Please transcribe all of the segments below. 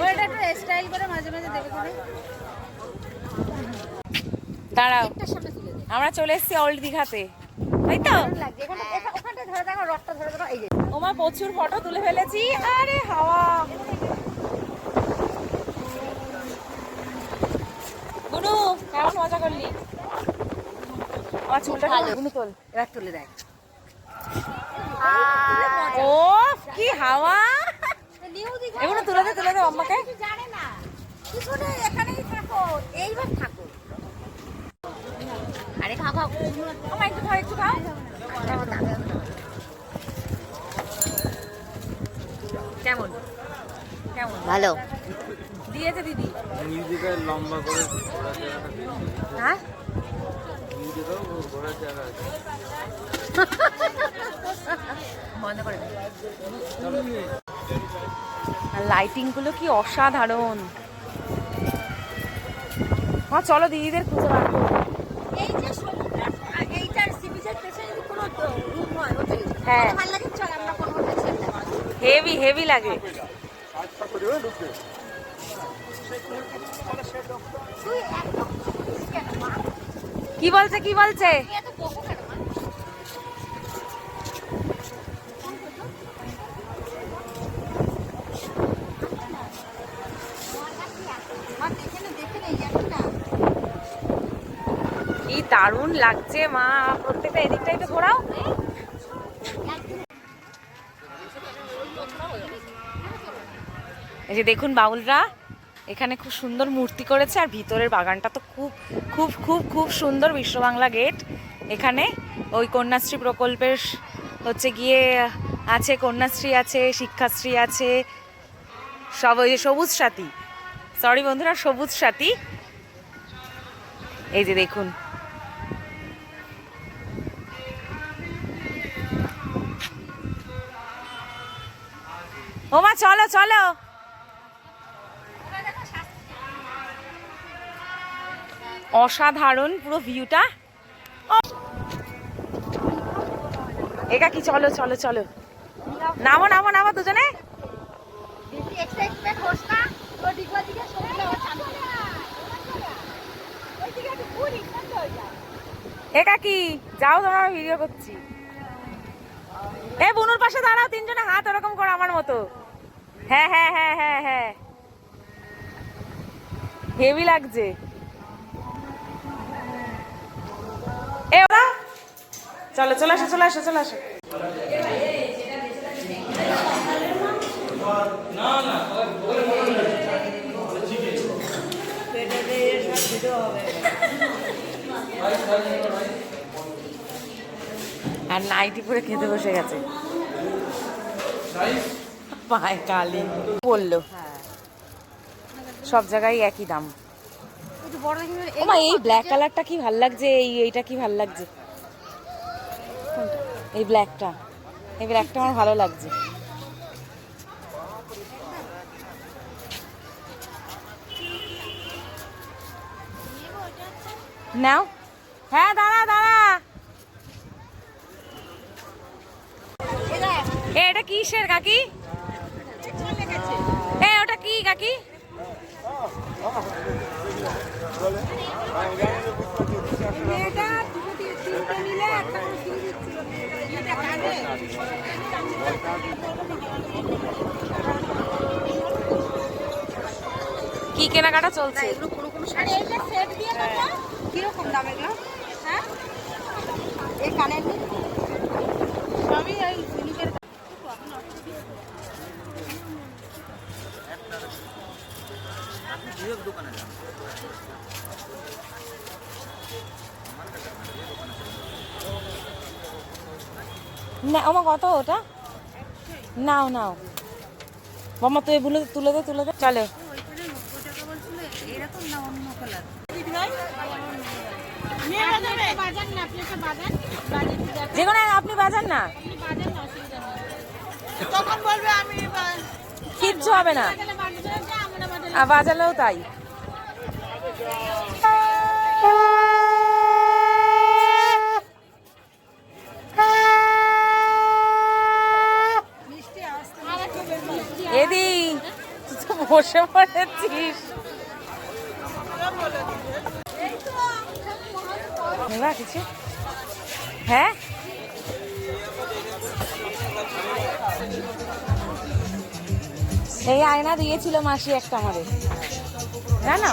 ওটা একটু স্টাইল করে মাঝে মাঝে দেবে করে দাঁড়াও। তুলে আমরা চলে এসেছি ওল্ড দীঘাতে তাই তো? দেখো দেখো ওমা প্রচুর ফটো তুলে ফেলেছি। আরে হাওয়া। গুনু কেমন মজা করলি? আমার চুলটা ভালো। গুনু তোল এবার তুলে দেয় ও কি হাওয়া। এগুলো তুলে আম্মাকে? জানে না। কিছু নেই এখানেই থাকো এইবার থাকো। আরে খাও খাও। আমা একটু খাও একটু খাও। কেমন? কেমন? ভালো। দিয়েছে দিদি। নিজেকে লম্বা করে হ্যাঁ? বন্ধ করে। আর লাইটিংগুলো কি অসাধারণ। হ্যাঁ চলো দিদিদের খুঁজে বার এই যে সমুদ্র এইটার সি বিচের পেছনে কোনো রুম হয়? হ্যাঁ। ভালো লাগে? চল আমরা কোনো হেভি হেভি লাগে। কি বলছে কি বলছে তুই এত বকো কেন মা মা দেখে নে দেখে নে জানি না কি দারুণ লাগছে, মা। প্রত্যেকটা এদিকটাই তো ঘোরাও। এই যে দেখুন বাউলরা, এখানে খুব সুন্দর মূর্তি করেছে, আর ভিতরের বাগানটা তো খুব খুব খুব খুব সুন্দর বিশ্ববাংলা গেট। এখানে ওই কন্যাশ্রী প্রকল্পের হচ্ছে গিয়ে আছে, কন্যাশ্রী আছে, শিক্ষাশ্রী আছে, সব ওই যে সবুজ সাথী। সরি বন্ধুরা, সবুজ সাথী। এই যে দেখুন ওমা চলো চলো। অসাধারণ পুরো ভিউটা। একা কি চলো চলো চলো। নামো নামো নামো দুজনে। একা কি যাও তোমরা ভিডিও করছি। এ বনুর পাশে দাঁড়াও তিনজনে হাত ওরকম করো আমার মতো। হ্যাঁ হ্যাঁ হ্যাঁ হ্যাঁ হ্যাঁ। হেভি লাগছে। এ ওরা চলো, চলে আসো চলে আসো চলে আসো। আর নাইটি পরে খেতে বসে গেছে। পায়ে কালি বলল। সব জায়গায় একই দাম। এই ব্ল্যাক কালারটা কি ভালো লাগছে? এই, এইটা কি ভালো লাগছে? এই ব্ল্যাকটা এই ব্ল্যাকটা আমার ভালো লাগছে। নাও। হ্যাঁ দাঁড়া দাঁড়া। এটা কিসের, কাকি এ ওটা কি কাকি এটা দুটো দিয়ে তিনটে নিলে একটা করে কিনে দিচ্ছি এটা কাজে কি কেনাকাটা চলছে? এগুলো কোনো কোনো শাড়ি। এইটা সেট দিয়ে কত কীরকম দাম এগুলো? হ্যাঁ? এই কানের সবই ওই জিনিসের দাম। না আমার কত ওটা? নাও নাও। মামা তুই বলে তুলে দে তুলে দে। চলো। যে কোনো আপনি বাজান না। তখন বলবে আমি কিচ্ছু হবে না। আর বাজালেও তাই। এদি বসে পড়েছিস। কিছু? হ্যাঁ? এই আয়না দিয়েছিল মাসি একটা আমাদের জানো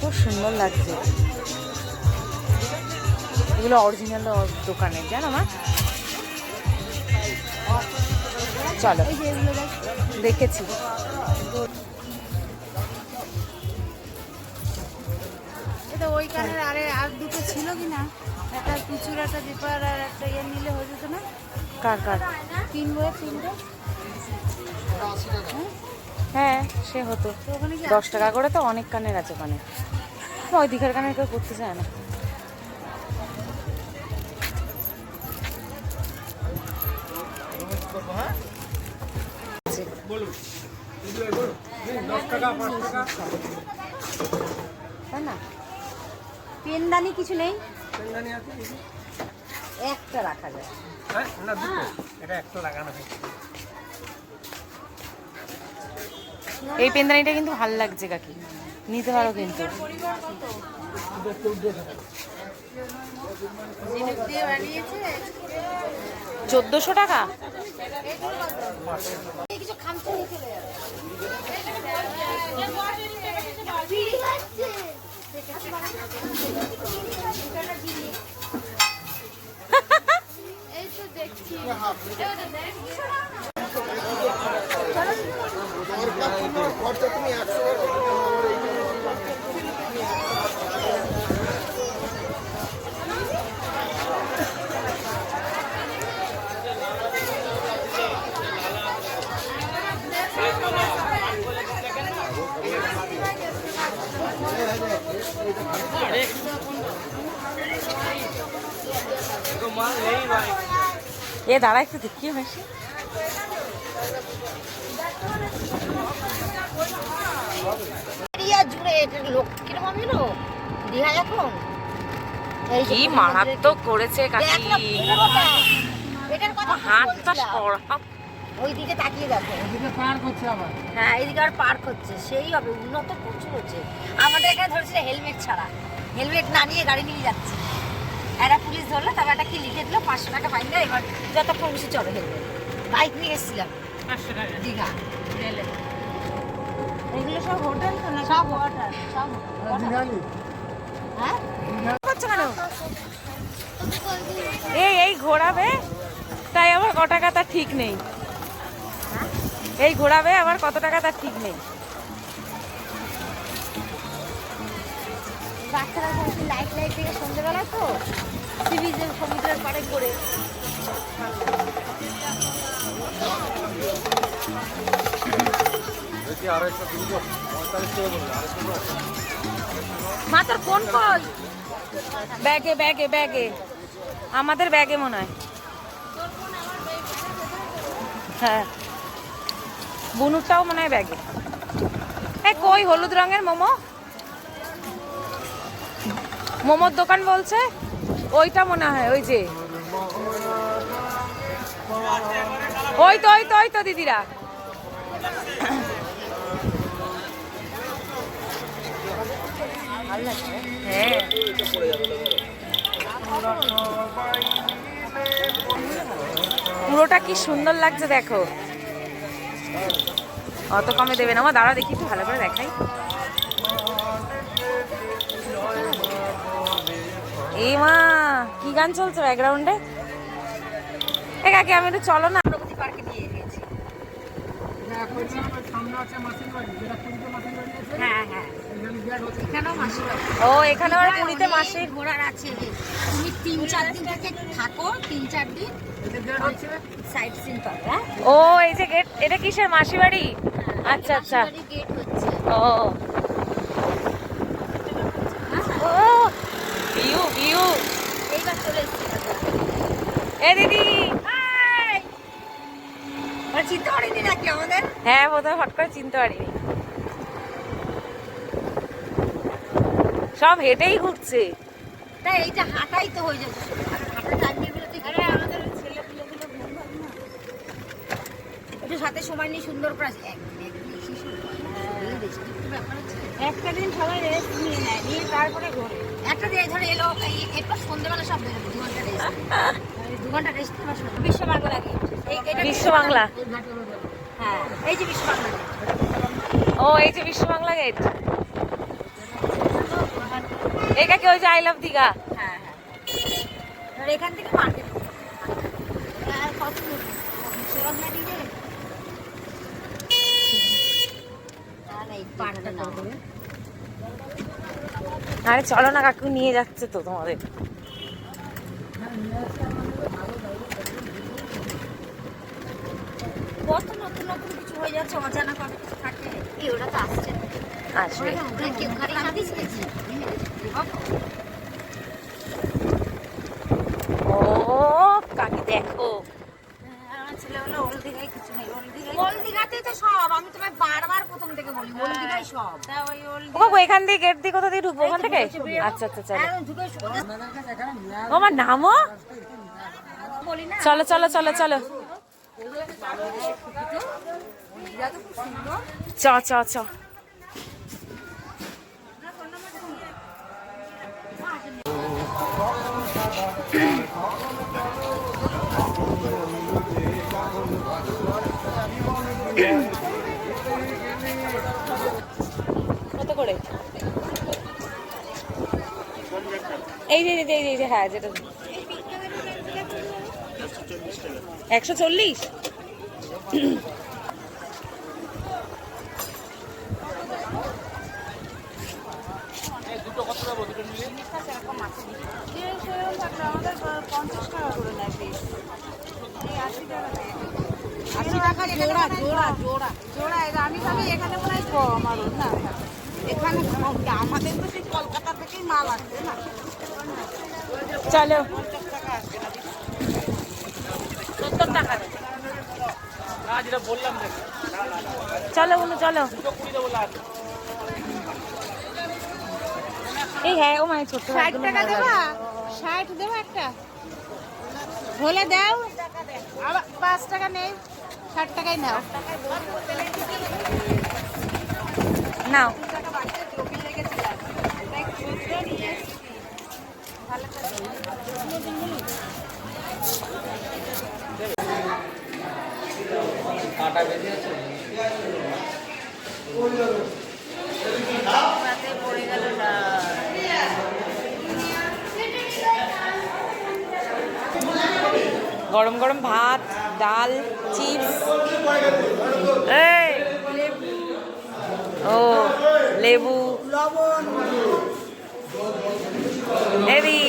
খুব সুন্দর লাগছে। এগুলো অরিজিনাল দোকানের জানো মা? চলো দেখেছি। এটা ওই কানের আরে আর দুটো ছিল কি না একটা কুচুর একটা দীপার আর একটা ইয়ে নিলে হয়ে যেত না? কার কার? তিন বয়ে তিনটে হ্যাঁ সে হতো। দশ টাকা করে তো অনেক কানের আছে ওখানে ওই দিঘার কানের কেউ করতে চায় না। তাই না? পেনদানি কিছু নেই? একটা রাখা যায়। এই পেনদানিটা কিন্তু ভালো লাগছে কাকি। নিতে পারো কিন্তু। চোদ্দোশো টাকা? এই কিছু খামচে নিয়ে চলে যাবে এই তো দেখছি এ দাঁড়া একটু দেখি হাসি জুড়ে এটার লোক কীরকম আমি দীঘা এখন। কি মারাত্মক করেছে মন্দিরে- দেখ না, কাকি। পুরোটা। এটার কথা হাতটা বলছিলাম। সরা ওই দিকে তাকিয়ে দেখো। হ্যাঁ এইদিকে আর পার্ক হচ্ছে সেই হবে উন্নত প্রচুর হচ্ছে। আমাদের এখানে ধরেছিল হেলমেট ছাড়া। হেলমেট না নিয়ে গাড়ি নিয়ে যাচ্ছে। একটা পুলিশ ধরলো তারপর একটা কি লিখে দিল পাঁচশো টাকা ফাইন দেয় এবার যতক্ষণ খুশি চলে হেলমেট বাইক নিয়ে এসেছিলাম। পাঁচশো টাকা। দীঘা। রেলে। এগুলো সব হোটেল তো না? সব হোটেল। সব হ্যাঁ? করছ কেন? এই এই ঘোরাবে তাই আবার ক টাকা তার ঠিক নেই। এই ঘোরাবে আবার কত টাকা তার ঠিক নেই। বাচ্চারা লাইট লাইট থেকে সন্ধ্যেবেলা তো। সি সমুদ্রের পাড়ে ঘুরে। মা তোর ফোন কই ব্যাগে ব্যাগে ব্যাগে আমাদের ব্যাগে মনে হয়। হ্যাঁ। বুনুরটাও মনে হয় ব্যাগে এই কই? হলুদ রঙের মোমো? মোমোর দোকান বলছে? ওইটা মনে হয়, ওই যে। ওই তো ওই তো ওই তো, দিদিরা। হ্যাঁ। পুরোটা কি সুন্দর লাগছে, দেখো। অত কমে দেবে না। আমার দাঁড়া দেখি, একটু ভালো করে দেখাই। এই মা কি গান চলছে ব্যাকগ্রাউন্ডে এ? কাকি আমি একটু চলো না। প্রগতি পার্কে নিয়ে গেছি। হ্যাঁ হ্যাঁ। ও এখানে পুরীতে মাসে ঘোরার আছে তুমি তিন চার দিন থেকে থাকো তিন চার দিন। সাইড সিন পাবে হ্যাঁ? ও এই যে গেট এটা কিসের মাসি বাড়ি? আচ্ছা আচ্ছা। গেট হচ্ছে। ও ও ভিউ ভিউ। এইবার চলে এসেছি এ দিদি! আর চিন্তা করিনি নাকি আমাদের? হ্যাঁ প্রথমে হট করে চিনতে পারিনি। সব হেঁটেই ঘুরছে। তাই এইটা হাঁটাই তো হয়ে যাচ্ছে। হাঁটা টাইম বেরোতে আরে আমাদের ছেলে পুলে গুলো ঘুম ভালো না। একটু সাথে সময় নিয়ে সুন্দর করে আসি। আছে। একটা দিন সবাই রেস্ট নিয়ে নেয় নিয়ে তারপরে ঘোরে। একটা দিয়ে ধরে এলো এরপর সন্ধ্যেবেলা সব বেরোবে দু ঘণ্টা রেস্ট দু ঘণ্টা রেস্ট বিশ্ব বাংলা এই বিশ্ব বাংলা? হ্যাঁ এই যে বিশ্ব বাংলা ও এই যে বিশ্ব বাংলা গেট এটা কি ওই যে আই লাভ দীঘা হ্যাঁ হ্যাঁ। এখান থেকে মার্কেট পাটটা নাও। আরে চলো না কাকু নিয়ে যাচ্ছে তো তোমাদের। কত নতুন নতুন কিছু হয়ে যাচ্ছে অজানা কত কিছু থাকে? এই ওটা তো আসছে। আসবে। ও কাকি দেখো। আমার ছেলে হলো দিঘায় কিছু নেই। দিঘায় তো সব। আমি তোমায় বারবার প্রথম থেকে বলি ওল সব। ও কাকু এখান দিয়ে গেট দিয়ে কোথা দিয়ে ঢুকবো? ওখান থেকে? আচ্ছা আচ্ছা চলো। ও আমার নামও? চলো চলো চলো চলো। চ চ চ। কত করে এই যে এই যে, এই যে হ্যাঁ যেটা। একশো চল্লিশ? আশি টাকা জোড়া জোড়া জোড়া। জোড়া আমি ভাবি এখানে মনে হয় কম আরও না। এখানে আমাদের তো সেই কলকাতা থেকেই মাল আসছে না। চলো। সত্তর টাকা। চলো অনু চলো। এই হ্যাঁ ও মানে ছোট্ট ষাট টাকা দেবা? ষাট দেবা একটা? হলে দাও। আবার পাঁচ টাকা নেই ষাট টাকাই নাও। নাও। গেল গরম গরম ভাত ডাল চিপস লেবু। লবণ এদি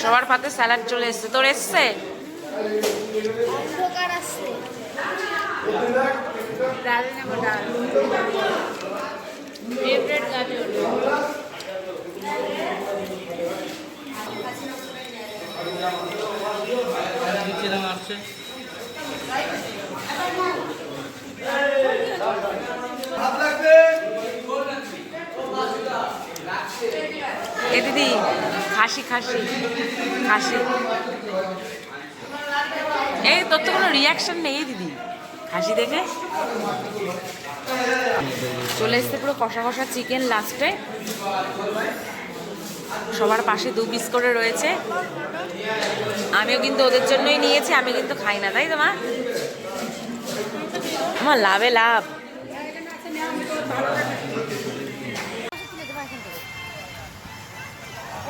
সবার পাতে স্যালাড চলে এসছে। তোর এসছে? ডাল নেব ডাল। ফেভারেট গাজর। নিচে এ দিদি, খাসি খাসি খাসি। এই, তোর তো কোনো রিয়াকশন নেই দিদি। খাসি দেখে। চলে এসছে পুরো কষা কষা চিকেন লাস্টে সবার পাশে দু পিস করে রয়েছে। আমিও কিন্তু ওদের জন্যই নিয়েছি আমি কিন্তু খাই না তাই তো মা? আমার লাভে লাভ।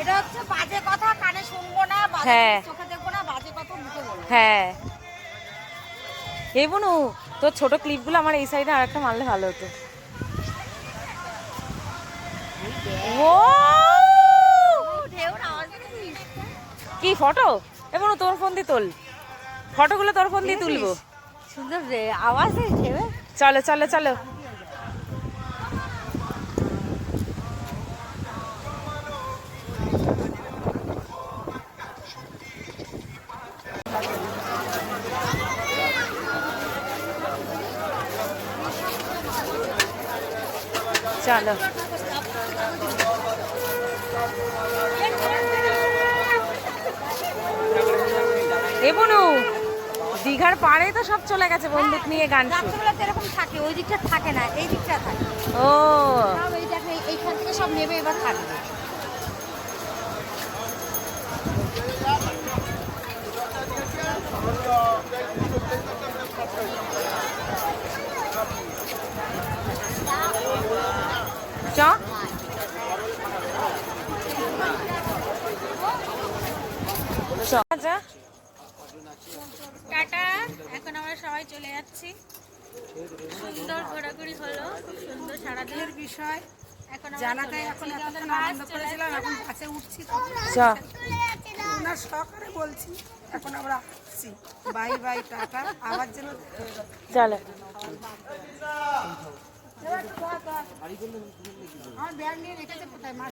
এটা হচ্ছে বাজে কথা কানে শুনব না হ্যাঁ। চোখে দেখব না বাজে কথা মুখে বলব হ্যাঁ। এই বনু তোর ছোট ক্লিপগুলো আমার এই সাইডে আর একটা মারলে ভালো হতো। ও ঢেউর আওয়াজ দেখেছিস? কি ফটো? এ বনু তোর ফোন দিয়ে তোল। ফটোগুলো তোর ফোন দিয়ে তুলবো। সুন্দর রে আওয়াজ চলো চলো চলো। চলো। এ বনু দীঘার পাড়ে তো সব চলে গেছে বন্দুক নিয়ে গান শুনতে। তো এরকম থাকে ওই দিকটা থাকে না এই দিকটা থাকে। ও। এই দেখো এইখান থেকে সব নেবে এবার থাকবে চ চ যা টাটা। এখন আমরা সবাই চলে যাচ্ছি। সুন্দর ঘোরাঘুরি হলো খুব সুন্দর সারাদিনের বিষয় এখন জানাতে এখন এতক্ষণ আনন্দ করেছিলাম এখন বাসে উঠছি চ ওনার বলছি এখন আমরা আসছি। Bye bye tata. আবার যেন চলো। আমার ব্যাগ নিয়ে রেখেছে কোথায়?